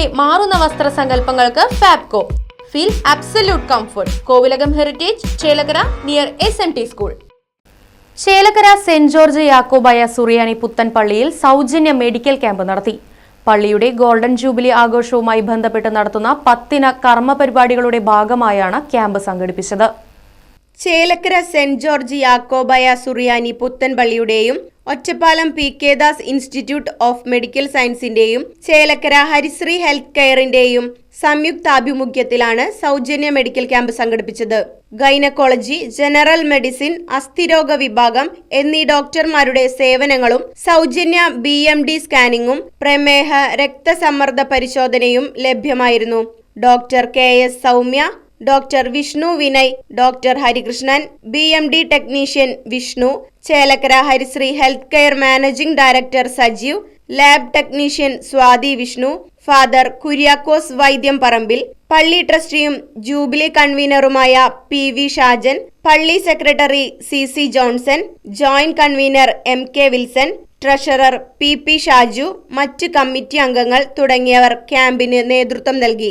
തലമുറയുടെ മാറുന്ന വസ്ത്രസങ്കല്പങ്ങൾക്ക് Fabco. Feel absolute comfort Kovilakam heritage Chelakkara near S M T school Chelakkara saint George Yakobaya സുറിയാനി പുത്തൻ പള്ളിയിൽ സൗജന്യ മെഡിക്കൽ ക്യാമ്പ് നടത്തി. പള്ളിയുടെ ഗോൾഡൻ ജൂബിലി ആഘോഷവുമായി ബന്ധപ്പെട്ട് നടത്തുന്ന പത്തിന കർമ്മ പരിപാടികളുടെ ഭാഗമായാണ് ക്യാമ്പ് സംഘടിപ്പിച്ചത്. Chelakkara saint George Yakobaya Suriyani പുത്തൻപള്ളിയുടെയും Ottapalam P K Das institute of medical സയൻസിന്റെയും Chelakkara Harisree health കെയറിന്റെയും സംയുക്താഭിമുഖ്യത്തിലാണ് സൗജന്യ മെഡിക്കൽ ക്യാമ്പ് സംഘടിപ്പിച്ചത്. ഗൈനക്കോളജി ജനറൽ മെഡിസിൻ അസ്ഥിരോഗ വിഭാഗം എന്നീ ഡോക്ടർമാരുടെ സേവനങ്ങളും സൗജന്യ ബി എം ഡി സ്കാനിങ്ങും പ്രമേഹ രക്തസമ്മർദ്ദ പരിശോധനയും ലഭ്യമായിരുന്നു. Doctor K S Soumya doctor Vishnu Vinay doctor Harikrishnan B M D technician Vishnu Chelakkara Harisree health care managing director Sajeev lab technician Swathi Vishnu father Kuriakose Vaidyam Parambil പള്ളി ട്രസ്റ്റിയും jubilee കൺവീനറുമായ P V Shajan പള്ളി secretary C C Johnson joint convener M K Wilson treasurer P P Shaju മറ്റ് committee അംഗങ്ങൾ തുടങ്ങിയവർ ക്യാമ്പിന് നേതൃത്വം നൽകി.